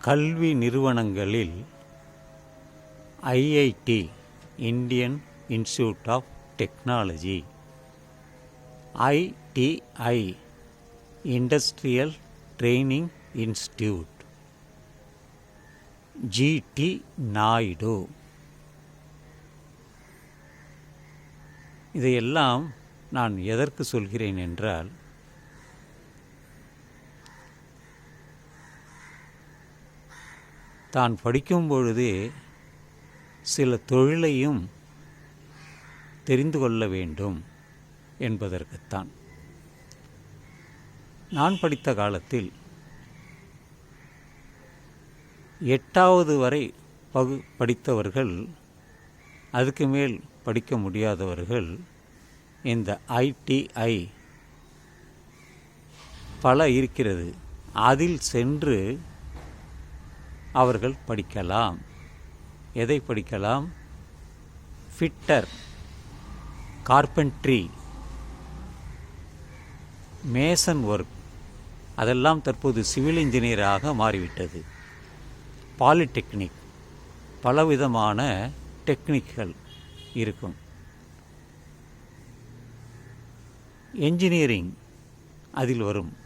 கல்வி நிறுவனங்களில் IIT Indian institute of technology ITI industrial training institute GD Naidu. இதையெல்லாம் நான் எதற்கு சொல்கிறேன் என்றால் தான் படிக்கும் பொழுதே சில தொழிலையும் தெரிந்து கொள்ள வேண்டும் என்பதற்குத்தான். நான் படித்த காலத்தில் எட்டாவது வரை பகு படித்தவர்கள் அதுக்கு மேல் படிக்க முடியாதவர்கள் இந்த ஐடிஐ பல இருக்கிறது. அதில் சென்று அவர்கள் படிக்கலாம். எதை படிக்கலாம்? ஃபிட்டர் கார்பென்ட்ரி மேசன் ஒர்க் அதெல்லாம் தற்போது சிவில் இன்ஜினியராக மாறிவிட்டது. பாலிடெக்னிக் பலவிதமான டெக்னிக்கள் இருக்கும். என்ஜினியரிங் அதில் வரும்.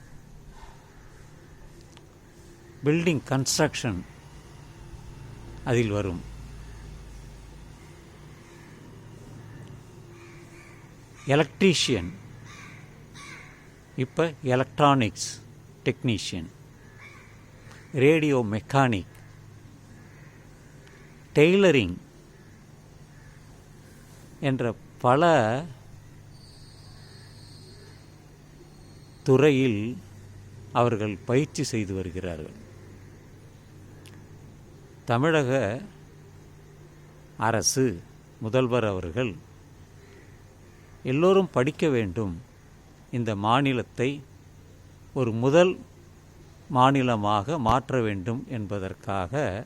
பில்டிங் கன்ஸ்ட்ரக்ஷன் அதில் வரும். எலக்ட்ரீஷியன் இப்போ electronics technician radio mechanic tailoring என்ற பல துறையில் அவர்கள் பயிற்சி செய்து வருகிறார்கள். தமிழக அரசு முதல்வர் அவர்கள் எல்லோரும் படிக்க வேண்டும் இந்த மாநிலத்தை ஒரு முதல் மாநிலமாக மாற்ற வேண்டும் என்பதற்காக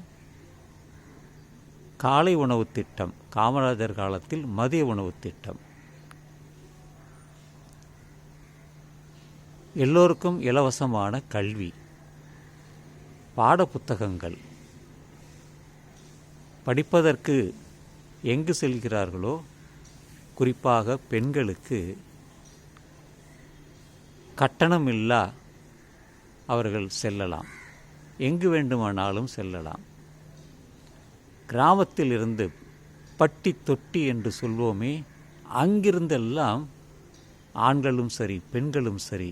காலை உணவு திட்டம் காமராஜர் காலத்தில் மதிய உணவு திட்டம். எல்லோருக்கும் இலவசமான கல்வி பாடப்புத்தகங்கள் படிப்பதற்கு எங்கு செல்கிறார்களோ குறிப்பாக பெண்களுக்கு கட்டணமில்லா அவர்கள் செல்லலாம். எங்கு வேண்டுமானாலும் செல்லலாம். கிராமத்தில் இருந்து பட்டி தொட்டி என்று சொல்வோமே அங்கிருந்தெல்லாம் ஆண்களும் சரி பெண்களும் சரி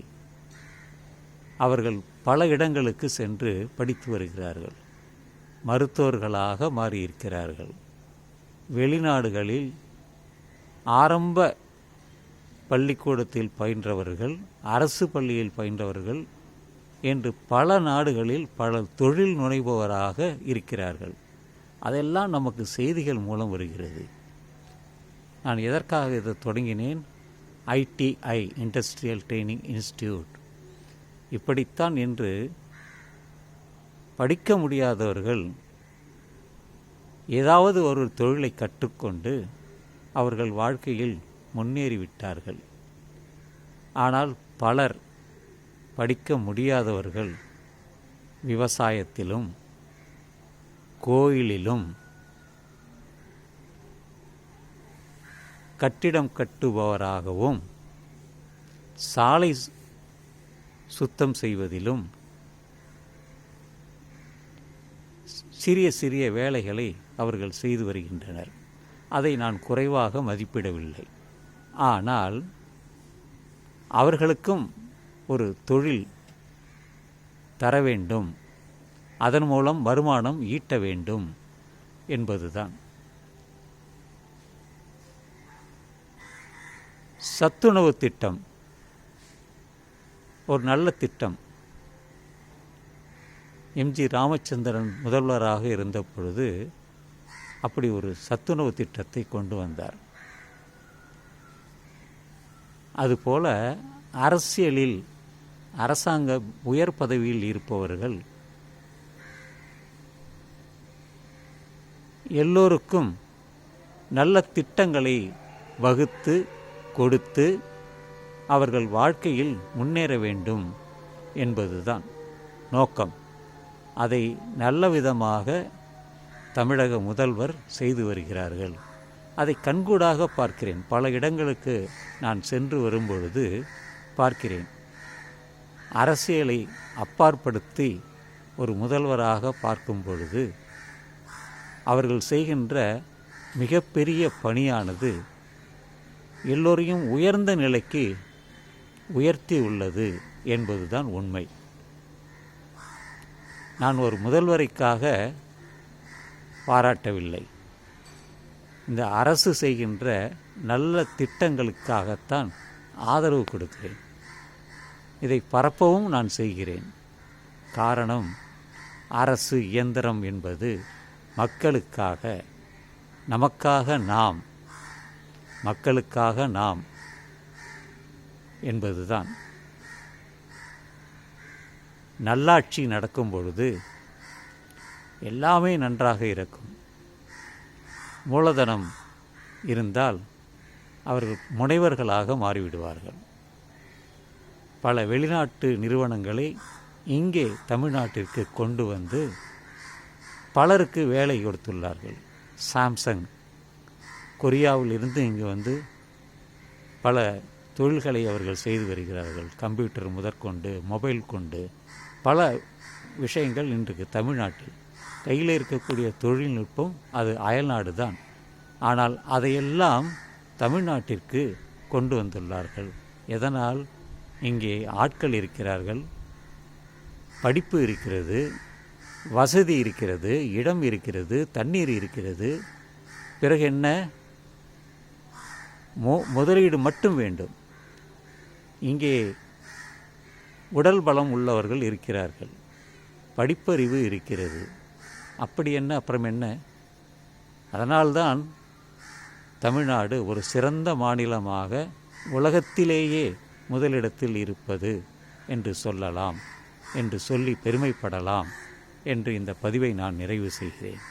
அவர்கள் பல இடங்களுக்கு சென்று படித்து வருகிறார்கள். மருத்துவர்களாக மாறியிருக்கிறார்கள். வெளிநாடுகளில் ஆரம்ப பள்ளிக்கூடத்தில் பயின்றவர்கள் அரசு பள்ளியில் பயின்றவர்கள் என்று பல நாடுகளில் பல தொழில் நுழைபவராக இருக்கிறார்கள். அதெல்லாம் நமக்கு செய்திகள் மூலம் வருகிறது. நான் எதற்காக இதை தொடங்கினேன்? ஐடிஐ இண்டஸ்ட்ரியல் ட்ரைனிங் இன்ஸ்டியூட் இப்படித்தான் என்று படிக்க முடியாதவர்கள் ஏதாவது ஒரு தொழிலை கற்றுக்கொண்டு அவர்கள் வாழ்க்கையில் முன்னேறிவிட்டார்கள். ஆனால் பலர் படிக்க முடியாதவர்கள் விவசாயத்திலும் கோயிலிலும் கட்டிடம் கட்டுபவராகவும் சாலை சுத்தம் செய்வதிலும் சிறிய சிறிய வேலைகளை அவர்கள் செய்து வருகின்றனர். அதை நான் குறைவாக மதிப்பிடவில்லை. ஆனால் அவர்களுக்கும் ஒரு தொழில் தர வேண்டும். அதன் மூலம் வருமானம் ஈட்ட வேண்டும் என்பதுதான். சத்துணவு திட்டம். ஒரு நல்ல திட்டம். எம்ஜி ராமச்சந்திரன் முதல்வராக இருந்த பொழுது அப்படி ஒரு சத்துணவு திட்டத்தை கொண்டு வந்தார். அதுபோல அரசியலில் அரசாங்க உயர் பதவியில் இருப்பவர்கள் எல்லோருக்கும் நல்ல திட்டங்களை வகுத்து கொடுத்து அவர்கள் வாழ்க்கையில் முன்னேற வேண்டும் என்பதுதான் நோக்கம். அதை நல்ல விதமாக தமிழக முதல்வர் செய்து வருகிறார்கள். அதை கண்கூடாக பார்க்கிறேன். பல இடங்களுக்கு நான் சென்று வரும்பொழுது பார்க்கிறேன். அரசியலை அப்பாற்படுத்தி ஒரு முதல்வராக பார்க்கும் பொழுது அவர்கள் செய்கின்ற மிகப்பெரிய பணியானது எல்லோரையும் உயர்ந்த நிலைக்கு உயர்த்தி உள்ளது என்பதுதான் உண்மை. நான் ஒரு முதல்வரைக்காக பாராட்டவில்லை. இந்த அரசு செய்கின்ற நல்ல திட்டங்களுக்காகத்தான் ஆதரவு கொடுக்கிறேன். இதை பரப்பவும் நான் செய்கிறேன். காரணம் அரசு இயந்திரம் என்பது மக்களுக்காக நமக்காக நாம் மக்களுக்காக நாம் என்பதுதான். நல்லாட்சி நடக்கும் பொழுது எல்லாமே நன்றாக இருக்கும். மூலதனம் இருந்தால் அவர்கள் முனைவர்களாக மாறிவிடுவார்கள். பல வெளிநாட்டு நிறுவனங்களை இங்கே தமிழ்நாட்டிற்கு கொண்டு வந்து பலருக்கு வேலை கொடுத்துள்ளார்கள். சாம்சங் கொரியாவில் இருந்து இங்கு வந்து பல தொழில்களை அவர்கள் செய்து வருகிறார்கள். கம்ப்யூட்டர் முதற்கொண்டு மொபைல் கொண்டு பல விஷயங்கள் இன்றைக்கு தமிழ்நாட்டில். கையில் இருக்கக்கூடிய தொழில்நுட்பம் அது அயல்நாடு தான். ஆனால் அதையெல்லாம் தமிழ்நாட்டிற்கு கொண்டு வந்துள்ளார்கள். எதனால்? இங்கே ஆட்கள் இருக்கிறார்கள். படிப்பு இருக்கிறது. வசதி இருக்கிறது. இடம் இருக்கிறது. தண்ணீர் இருக்கிறது. பிறகு என்ன? மு முதலீடு மட்டும் வேண்டும். இங்கே உடல் பலம் உள்ளவர்கள் இருக்கிறார்கள். படிப்பறிவு இருக்கிறது. அப்படி என்ன அப்புறம் என்ன? அதனால்தான் தமிழ்நாடு ஒரு சிறந்த மாநிலமாக உலகத்திலேயே முதலிடத்தில் இருப்பது என்று சொல்லலாம் என்று சொல்லி பெருமைப்படலாம் என்று இந்த பதிவை நான் நிறைவு செய்கிறேன்.